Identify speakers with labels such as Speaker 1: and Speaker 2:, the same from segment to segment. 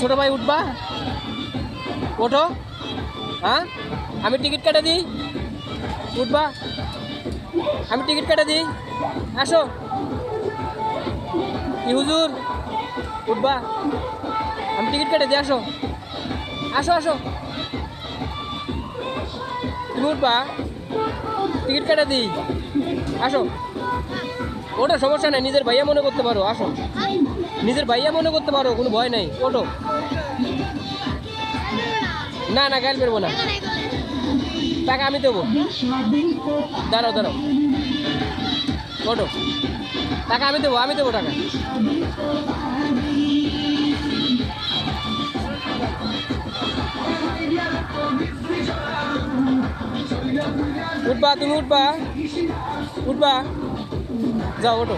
Speaker 1: ছোট ভাই উঠবা। ওঠো। হ্যাঁ? আমি টিকিট কেটে দিই। উঠবা। আমি টিকিট কেটে দিই। আসো। কি হুজুর? উঠবা। আমি টিকিট কেটে দিই, আসো। আসো আসো। তুমি উঠবা। টিকিট কেটে দিই। আসো। ওটা সমস্যা নাই। নিজের ভাইয়া মনে করতে পারো। আসো। নিজের ভাইয়া মনে করতে পারো, কোনো ভয় নাই। ওটো না না, গাল বেরবো না। টাকা আমি দেবো। দাঁড়াও দাঁড়াও। ওটো টাকা আমি দেবো আমি দেবো টাকা। উঠবা, তুমি উঠবা। উঠবা। যাও ওটো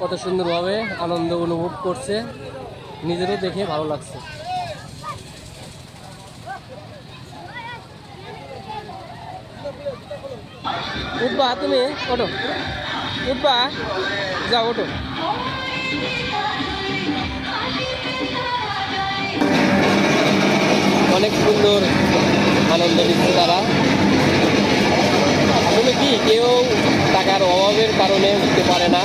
Speaker 1: কত সুন্দরভাবে আনন্দ অনুভব করছে। নিজেরও দেখে ভালো লাগছে। উঠবা, তুমি ওটো উঠবা, যাও ওটো অনেক সুন্দর আনন্দ দিচ্ছে তারা। আসলে কি, কেউ টাকার অভাবের কারণে উঠতে পারে না।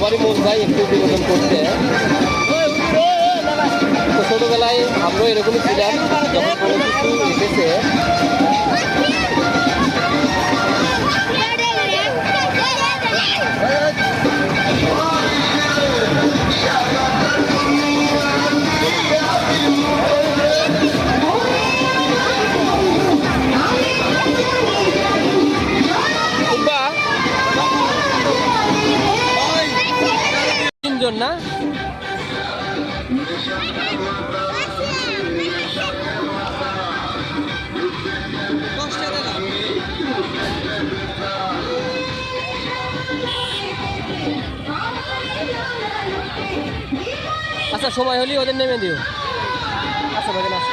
Speaker 1: সবারই মন চায় একটু বিনোদন করতে। তো ছোটোবেলায় আমরাও এরকমই ছিলাম যখন তিনজন না? আচ্ছা সময় হলেই ওদের নেমে দিও। আচ্ছা ভাই আসো।